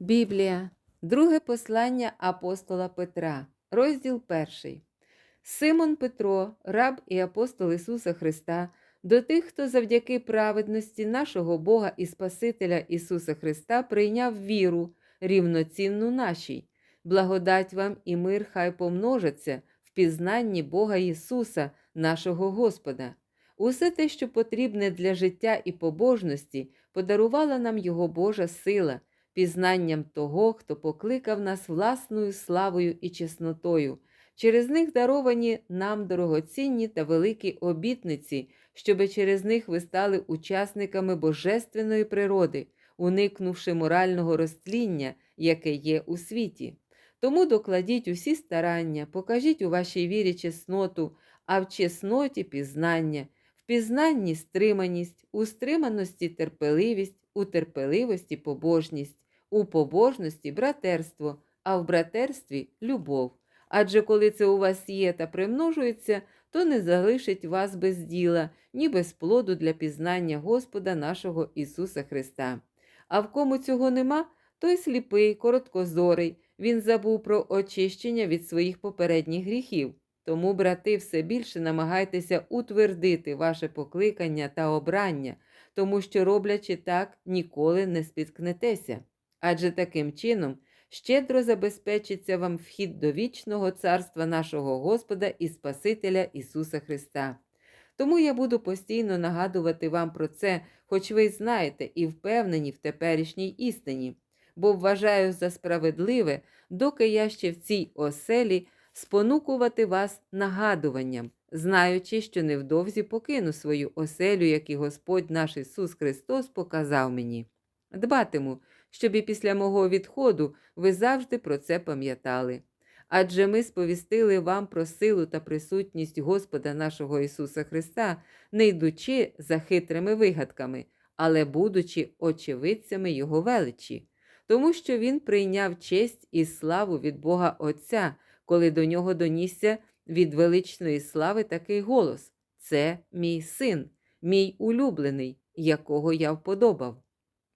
Біблія, друге послання апостола Петра, розділ перший. Симон Петро, раб і апостол Ісуса Христа, до тих, хто завдяки праведності нашого Бога і Спасителя Ісуса Христа прийняв віру, рівноцінну нашій. Благодать вам і мир хай помножаться в пізнанні Бога Ісуса, нашого Господа. Усе те, що потрібне для життя і побожності, подарувала нам Його Божа сила, пізнанням того, хто покликав нас власною славою і чеснотою. Через них даровані нам дорогоцінні та великі обітниці, щоби через них ви стали учасниками божественної природи, уникнувши морального розтління, яке є у світі. Тому докладіть усі старання, покажіть у вашій вірі чесноту, а в чесноті пізнання, в пізнанні стриманість, у стриманості терпеливість, у терпеливості побожність, у побожності братерство, а в братерстві любов. Адже коли це у вас є та примножується, то не залишить вас без діла, ні без плоду для пізнання Господа нашого Ісуса Христа. А в кому цього нема, той сліпий, короткозорий, він забув про очищення від своїх попередніх гріхів. Тому, брати, все більше намагайтеся утвердити ваше покликання та обрання, тому що, роблячи так, ніколи не спіткнетеся. Адже таким чином щедро забезпечиться вам вхід до вічного царства нашого Господа і Спасителя Ісуса Христа. Тому я буду постійно нагадувати вам про це, хоч ви знаєте і впевнені в теперішній істині, бо вважаю за справедливе, доки я ще в цій оселі спонукувати вас нагадуванням, знаючи, що невдовзі покину свою оселю, як і Господь наш Ісус Христос показав мені. Дбатиму, щоб і після мого відходу ви завжди про це пам'ятали. Адже ми сповістили вам про силу та присутність Господа нашого Ісуса Христа, не йдучи за хитрими вигадками, але будучи очевидцями Його величі, тому що Він прийняв честь і славу від Бога Отця, коли до нього донісся від величної слави такий голос: Це мій син, мій улюблений, якого я вподобав.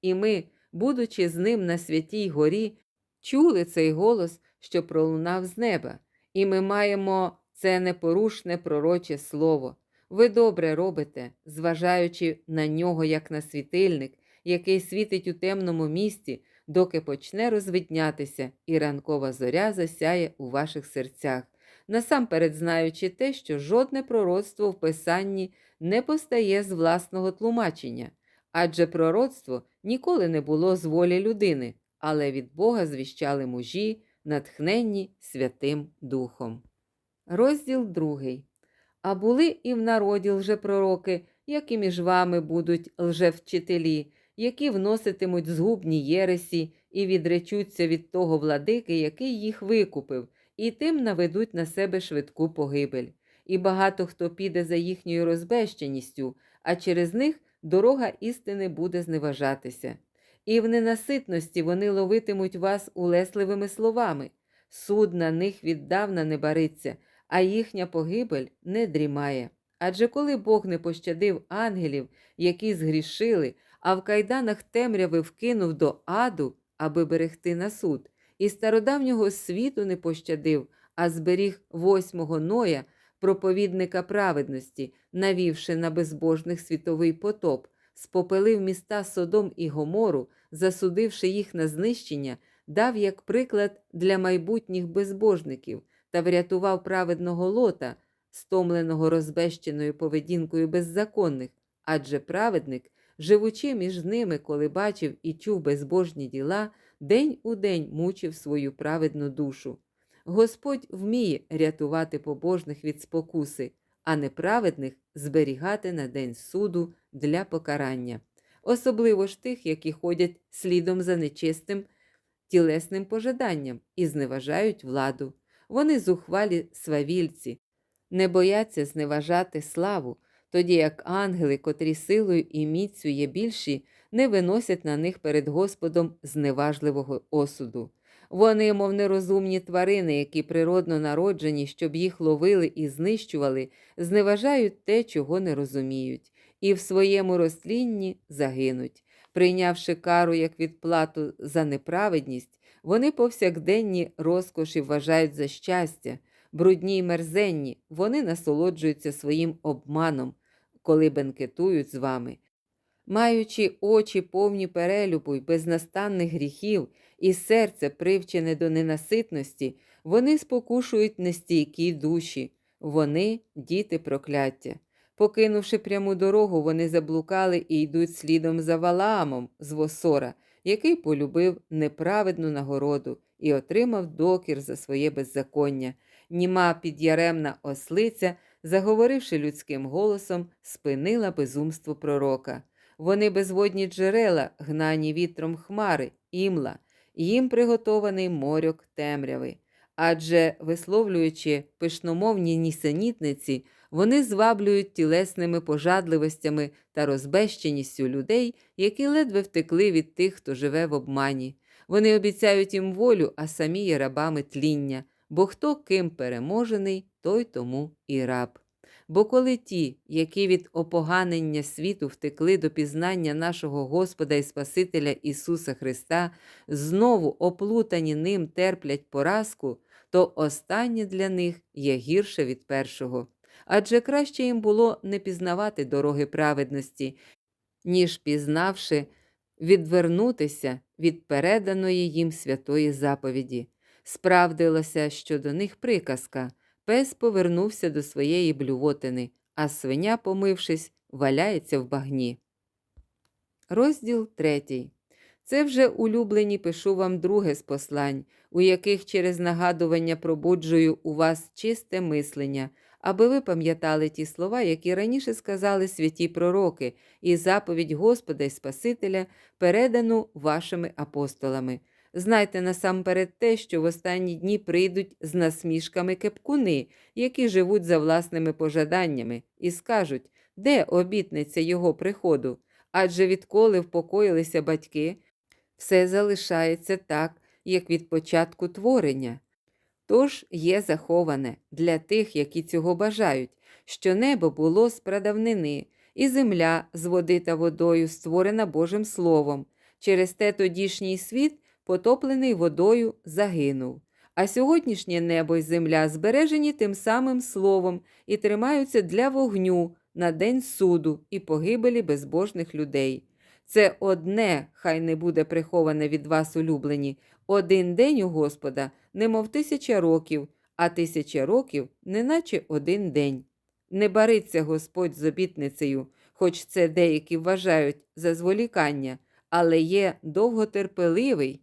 І ми, будучи з ним на святій горі, чули цей голос, що пролунав з неба, і ми маємо це непорушне пророче слово. Ви добре робите, зважаючи на нього як на світильник, який світить у темному місці, доки почне розвиднятися, і ранкова зоря засяє у ваших серцях, насамперед знаючи те, що жодне пророцтво в Писанні не постає з власного тлумачення, адже пророцтво ніколи не було з волі людини, але від Бога звіщали мужі, натхненні Святим Духом. Розділ другий. А були і в народі лжепророки, як і між вами будуть лжевчителі, які вноситимуть згубні єресі і відречуться від того владики, який їх викупив, і тим наведуть на себе швидку погибель. І багато хто піде за їхньою розбещеністю, а через них дорога істини буде зневажатися. І в ненаситності вони ловитимуть вас улесливими словами. Суд на них віддавна не бариться, а їхня погибель не дрімає. Адже коли Бог не пощадив ангелів, які згрішили, а в кайданах темряви вкинув до аду, аби берегти на суд, і стародавнього світу не пощадив, а зберіг восьмого Ноя, проповідника праведності, навівши на безбожних світовий потоп, спопелив міста Содом і Гомору, засудивши їх на знищення, дав як приклад для майбутніх безбожників та врятував праведного лота, стомленого розбещеною поведінкою беззаконних, адже праведник, живучи між ними, коли бачив і чув безбожні діла, день у день мучив свою праведну душу. Господь вміє рятувати побожних від спокуси, а неправедних зберігати на день суду для покарання, особливо ж тих, які ходять слідом за нечистим тілесним пожаданням і зневажають владу. Вони зухвалі свавільці, не бояться зневажати славу, тоді як ангели, котрі силою і міцю є більші, не виносять на них перед Господом зневажливого осуду. Вони, мов нерозумні тварини, які природно народжені, щоб їх ловили і знищували, зневажають те, чого не розуміють, і в своєму розтлінні загинуть. Прийнявши кару як відплату за неправедність, вони повсякденні розкоші вважають за щастя, брудні й мерзенні, вони насолоджуються своїм обманом, коли бенкетують з вами. Маючи очі повні перелюбу й безнастанних гріхів, і серце привчене до ненаситності, вони спокушують нестійкі душі, вони діти прокляття. Покинувши пряму дорогу, вони заблукали і йдуть слідом за Валаамом з Восора, який полюбив неправедну нагороду і отримав докір за своє беззаконня. Німа підяремна ослиця, заговоривши людським голосом, спинила безумство пророка. Вони безводні джерела, гнані вітром хмари, імла, їм приготований морьок темряви. Адже, висловлюючи пишномовні нісенітниці, вони зваблюють тілесними пожадливостями та розбещеністю людей, які ледве втекли від тих, хто живе в обмані. Вони обіцяють їм волю, а самі є рабами тління, бо хто ким переможений, той тому і раб. Бо коли ті, які від опоганення світу втекли до пізнання нашого Господа і Спасителя Ісуса Христа, знову оплутані ним терплять поразку, то останнє для них є гірше від першого. Адже краще їм було не пізнавати дороги праведності, ніж пізнавши, відвернутися від переданої їм святої заповіді. Справдилося щодо них приказка. Пес повернувся до своєї блювотини, а свиня, помившись, валяється в багні. Розділ третій. Це вже улюблені пишу вам друге з послань, у яких через нагадування пробуджую у вас чисте мислення, аби ви пам'ятали ті слова, які раніше сказали святі пророки, і заповідь Господа і Спасителя, передану вашими апостолами. Знайте насамперед те, що в останні дні прийдуть з насмішками кепкуни, які живуть за власними пожаданнями, і скажуть, де обітниця його приходу? Адже відколи впокоїлися батьки, все залишається так, як від початку творення. Тож є заховане для тих, які цього бажають, що небо було з прадавнини, і земля з води та водою створена Божим Словом. Через те тодішній світ потоплений водою, загинув. А сьогоднішнє небо й земля збережені тим самим словом і тримаються для вогню на день суду і погибелі безбожних людей. Це одне, хай не буде приховане від вас улюблені, один день у Господа, немов тисяча років, а тисяча років, неначе один день. Не бариться Господь з обітницею, хоч це деякі вважають за зволікання, але є довготерпеливий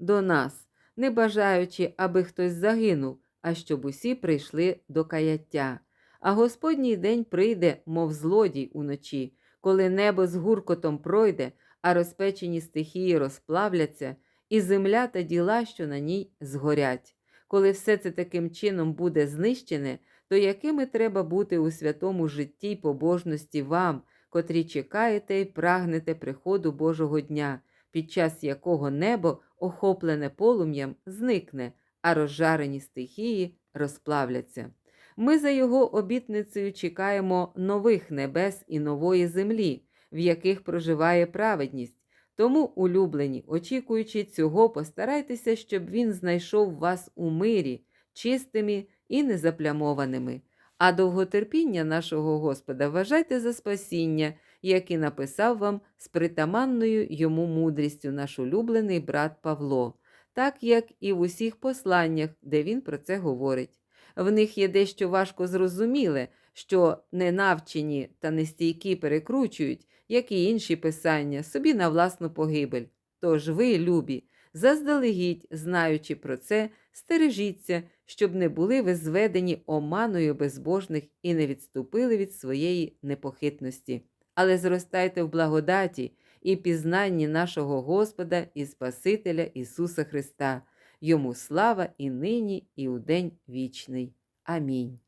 до нас, не бажаючи, аби хтось загинув, а щоб усі прийшли до каяття. А Господній день прийде, мов злодій уночі, коли небо з гуркотом пройде, а розпечені стихії розплавляться, і земля та діла, що на ній згорять. Коли все це таким чином буде знищене, то якими треба бути у святому житті й побожності вам, котрі чекаєте і прагнете приходу Божого дня, під час якого небо, охоплене полум'ям, зникне, а розжарені стихії розплавляться. Ми за його обітницею чекаємо нових небес і нової землі, в яких проживає праведність. Тому, улюблені, очікуючи цього, постарайтеся, щоб він знайшов вас у мирі, чистими і незаплямованими. А довготерпіння нашого Господа вважайте за спасіння, як і написав вам з притаманною йому мудрістю наш улюблений брат Павло, так як і в усіх посланнях, де він про це говорить. В них є дещо важко зрозуміле, що ненавчені та нестійкі перекручують, як і інші писання, собі на власну погибель. Тож ви, любі, заздалегідь, знаючи про це, стережіться, щоб не були ви зведені оманою безбожних і не відступили від своєї непохитності, але зростайте в благодаті і пізнанні нашого Господа і Спасителя Ісуса Христа. Йому слава і нині, і у день вічний. Амінь.